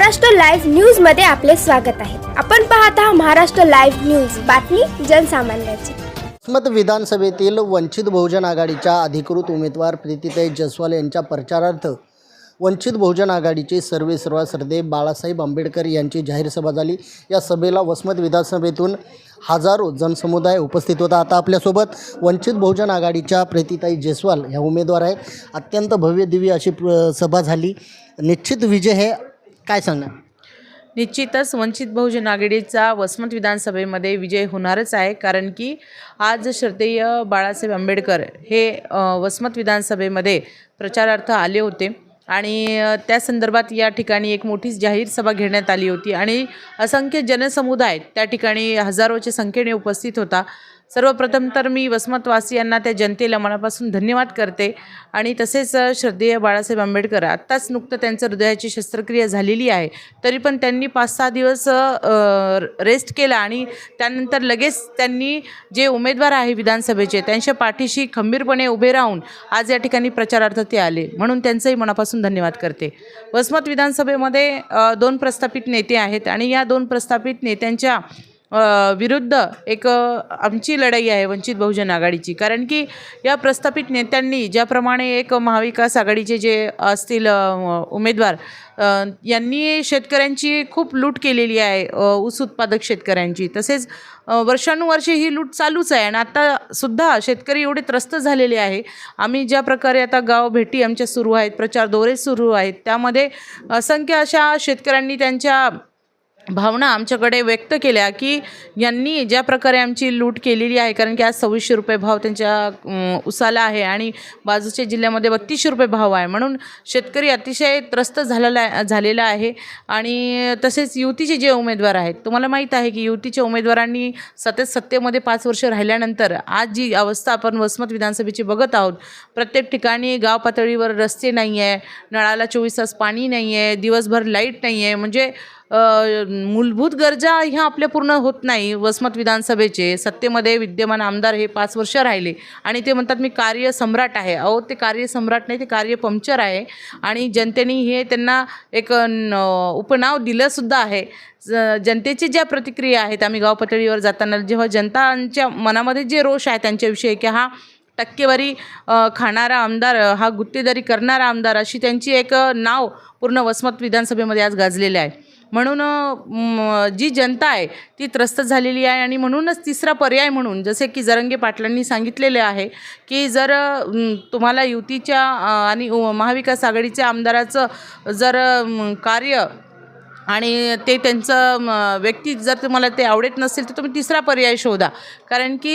Maharashtra live न्यूजमध्ये आपले स्वागत आहे. आपण पाहत आहात महाराष्ट्र लाईव्ह न्यूज. बातमी जनसामान्याची. वसमत विधानसभेतील वंचित बहुजन आघाडीच्या अधिकृत उमेदवार प्रीतीताई जयस्वाल यांच्या प्रचारार्थ वंचित बहुजन आघाडीचे सर्वे सर्वा सरदे बाळासाहेब आंबेडकर यांची जाहीर सभा झाली. या सभेला वसमत विधानसभेतून हजारो जनसमुदाय उपस्थित होता. आता आपल्यासोबत वंचित बहुजन आघाडीच्या प्रीतीताई जयस्वाल ह्या उमेदवार आहेत. अत्यंत भव्य दिव्य अशी सभा झाली. निश्चित विजय हे काय सांगणार? निश्चितच वंचित बहुजन आघाडीचा वसमत विधानसभेमध्ये विजय होणारच आहे कारण की आज श्रद्धेय बाळासाहेब आंबेडकर हे वसमत विधानसभेमध्ये प्रचारार्थ आले होते. आणि त्या संदर्भात या ठिकाणी एक मोठी जाहीर सभा घेण्यात आली होती. आणि असंख्य जनसमुदाय त्या ठिकाणी हजारोच्या संख्येने उपस्थित होता. सर्वप्रथम तर मी वसमतवासियांना त्या जनतेला मनापासून धन्यवाद करते. आणि तसेच श्रद्धेय बाळासाहेब आंबेडकर आत्ताच नुकतं त्यांचं हृदयाची शस्त्रक्रिया झालेली आहे. तरी पण त्यांनी पाच सहा दिवस रेस्ट केला आणि त्यानंतर लगेच त्यांनी जे उमेदवार आहे विधानसभेचे त्यांच्या पाठीशी खंबीरपणे उभे राहून आज या ठिकाणी प्रचारार्थ ते आले. म्हणून त्यांचंही मनापासून धन्यवाद करते. वसमत विधानसभेमध्ये दोन प्रस्थापित नेते आहेत आणि या दोन प्रस्थापित नेत्यांच्या विरुद्ध एक आमची लढाई आहे वंचित बहुजन आघाडीची. कारण की या प्रस्थापित नेत्यांनी ज्याप्रमाणे एक महाविकास आघाडीचे जे असतील उमेदवार यांनी शेतकऱ्यांची खूप लूट केलेली आहे ऊस उत्पादक शेतकऱ्यांची. तसेच वर्षानुवर्षे ही लूट चालूच आहे आणि आत्तासुद्धा शेतकरी एवढे त्रस्त झालेले आहे. आम्ही ज्या प्रकारे आता गाव भेटी आमच्या सुरू आहेत प्रचार दौरे सुरू आहेत त्यामध्ये असंख्य अशा शेतकऱ्यांनी त्यांच्या भावना आमच्याकडे व्यक्त केल्या की यांनी ज्या प्रकारे आमची लूट केलेली आहे कारण की आज सव्वीसशे रुपये भाव त्यांच्या उसाला आहे आणि बाजूच्या जिल्ह्यामध्ये बत्तीसशे रुपये भाव आहे. म्हणून शेतकरी अतिशय त्रस्त झालेला झालेला आहे आणि तसेच युतीचे जे उमेदवार आहेत तुम्हाला माहीत आहे की युतीच्या उमेदवारांनी सतत सत्तेमध्ये पाच वर्ष राहिल्यानंतर आज जी अवस्था आपण वसमत विधानसभेची बघत आहोत प्रत्येक ठिकाणी गाव पातळीवर रस्ते नाही आहे नळाला चोवीस तास पाणी नाही आहे दिवसभर लाइट नाही आहे म्हणजे मूलभूत गरजा ह्या आपल्या पूर्ण होत नाही. वसमत विधानसभेचे सत्तेमध्ये विद्यमान आमदार हे पाच वर्ष राहिले आणि ते म्हणतात मी कार्य सम्राट आहे. अहो ते कार्य सम्राट नाही ते कार्य पंक्चर आहे. आणि जनतेने हे त्यांना एक उपनाव दिलंसुद्धा आहे. ज- जनतेची ज्या प्रतिक्रिया आहेत आम्ही गाव पातळीवर जाताना जेव्हा जनतांच्या मनामध्ये जे रोष आहे त्यांच्याविषयी की हा टक्केवारी खाणारा आमदार हा गुत्तेदारी करणारा आमदार अशी त्यांची एक नाव पूर्ण वसमत विधानसभेमध्ये आज गाजलेलं आहे. म्हणून जी जनता आहे ती त्रस्त झालेली आहे आणि म्हणूनच तिसरा पर्याय म्हणून जसे की जरंगे पाटलांनी सांगितलेले आहे की जर तुम्हाला युतीच्या आणि महाविकास आघाडीच्या आमदाराचं जर कार्य आणि ते त्यांचं व्यक्ती जर तुम्हाला ते आवडत नसेल तर तुम्ही तिसरा पर्याय शोधा. कारण की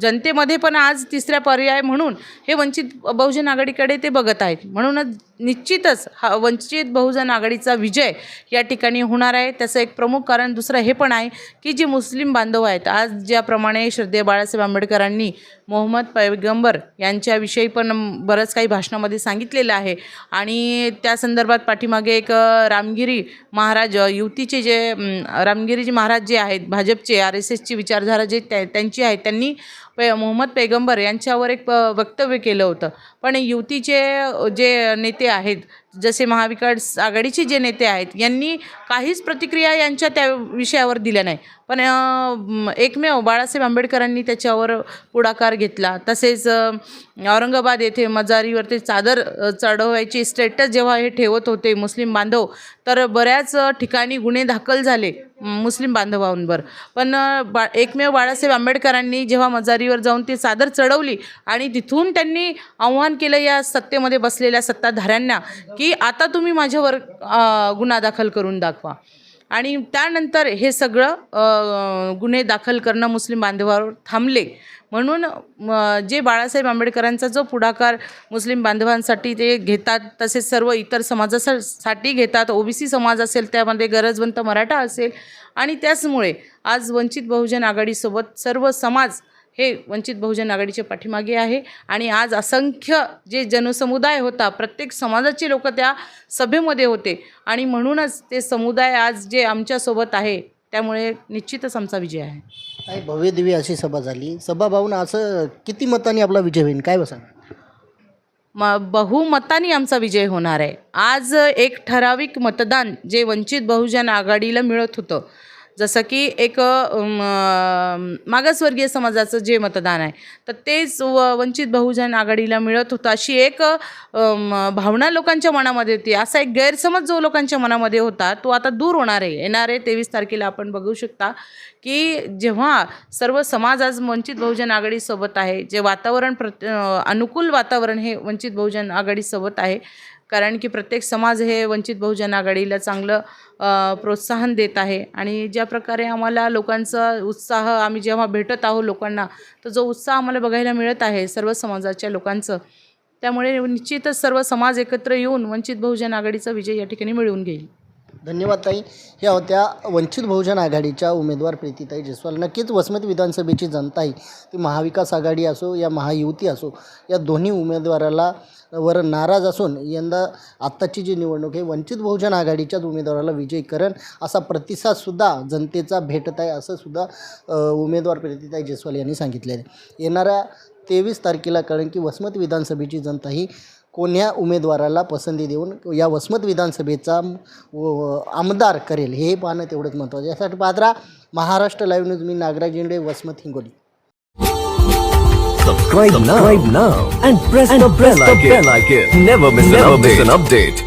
जनतेमध्ये पण आज तिसऱ्या पर्याय म्हणून हे वंचित बहुजन आघाडीकडे ते बघत आहेत. म्हणूनच निश्चितच हा वंचित बहुजन आघाडीचा विजय या ठिकाणी होणार आहे. त्याचं एक प्रमुख कारण दुसरं हे पण आहे की जे मुस्लिम बांधव आहेत आज ज्याप्रमाणे श्रद्धेय बाळासाहेब आंबेडकरांनी मोहम्मद पैगंबर यांच्याविषयी पण बरंच काही भाषणामध्ये सांगितलेलं आहे. आणि त्या संदर्भात पाठीमागे एक रामगिरी महाराज युतीचे जे रामगिरीजी महाराज जे आहेत भाजपचे आर एस एसची विचारधारा जे त्या त्यांची आहे त्यांनी पै मोहम्मद पैगंबर यांच्यावर एक प- वक्तव्य केलं होतं. पण युतीचे जे नेते आहेत. जसे महाविकास आघाडीचे जे नेते आहेत यांनी काहीच प्रतिक्रिया यांच्या त्या विषयावर दिल्या नाही. पण एकमेव बाळासाहेब आंबेडकरांनी त्याच्यावर पुढाकार घेतला. तसेच औरंगाबाद येथे मजारीवर ते चादर चढवायची स्टेटस जेव्हा हे ठेवत होते मुस्लिम बांधव तर बऱ्याच ठिकाणी गुन्हे दाखल झाले. मुस्लिम बांधवांवर. पण बा एकमेव बाळासाहेब आंबेडकरांनी जेव्हा मजारीवर जाऊन ती चादर चढवली आणि तिथून त्यांनी आव्हान केलं या सत्तेमध्ये बसलेल्या सत्ताधाऱ्यांना की आता तुम्ही माझ्यावर गुन्हा दाखल करून दाखवा. आणि त्यानंतर हे सगळं गुन्हे दाखल करणं मुस्लिम बांधवावर थांबले. म्हणून म, जे बाळासाहेब आंबेडकरांचा जो पुढाकार मुस्लिम बांधवांसाठी ते घेतात तसेच सर्व इतर समाजासाठी घेतात ओबीसी समाज असेल त्यामध्ये गरजवंत मराठा असेल. आणि त्याचमुळे आज वंचित बहुजन आघाडीसोबत सर्व समाज हे वंचित बहुजन आघाडीच्या पाठीमागे आहे. आणि आज असंख्य जे जनसमुदाय होता प्रत्येक समाजाचे लोक त्या सभेमध्ये होते. आणि म्हणूनच ते समुदाय आज जे आमच्यासोबत आहे त्यामुळे निश्चितच आमचा विजय आहे. काय भव्य दिव्य अशी सभा झाली. सभा पाहून असं किती मतांनी आपला विजय होईल? काय बसा? म बहुमताने आमचा विजय होणार आहे. आज एक ठराविक मतदान जे वंचित बहुजन आघाडीला मिळत होतं जसं की एक मागासवर्गीय समाजाचं जे मतदान आहे तर तेच व वंचित बहुजन आघाडीला मिळत होतं. अशी एक भावना लोकांच्या मनामध्ये होती. असा एक गैरसमज जो लोकांच्या मनामध्ये होता तो आता दूर होणार आहे. येणार आहे तेवीस तारखेला आपण बघू शकता की जेव्हा सर्व समाज आज वंचित बहुजन आघाडीसोबत आहे जे वातावरण प्रत अनुकूल वातावरण हे वंचित बहुजन आघाडीसोबत आहे कारण की प्रत्येक समाज हे वंचित बहुजन आघाडीला चांगलं प्रोत्साहन देत आहे. आणि ज्या प्रकारे आम्हाला लोकांचा उत्साह आम्ही जेव्हा भेटत आहोत लोकांना तर जो उत्साह आम्हाला बघायला मिळत आहे सर्व समाजाच्या लोकांचं त्यामुळे निश्चितच सर्व समाज एकत्र येऊन वंचित बहुजन आघाडीचा विजय या ठिकाणी मिळवून घेईल. धन्यवाद ताई. ह्या होत्या वंचित बहुजन आघाडीच्या उमेदवार प्रीतीताई जयस्वाल. नक्कीच वसमत विधानसभेची जनता ही ती महाविकास आघाडी असो या महायुती असो या दोन्ही उमेदवाराला वर नाराज असून यंदा आत्ताची जी निवडणूक आहे वंचित बहुजन आघाडीच्याच उमेदवाराला विजयी करण असा प्रतिसादसुद्धा जनतेचा भेटत आहे असं सुद्धा उमेदवार प्रीतीताई जयस्वाल यांनी सांगितलेलं आहे. येणाऱ्या तेवीस तारखेला कारण की वसमत विधानसभेची जनता ही कोण्या उमेदवाराला पसंती देऊन या वसमत विधानसभेचा व- आमदार करेल हे पाहणं तेवढंच महत्त्वाचं यासाठी पात्रा Maharashtra live news me Nagraj Zende Vasmat Hingoli Subscribe, now. Subscribe now and press the bell icon. Never miss an update.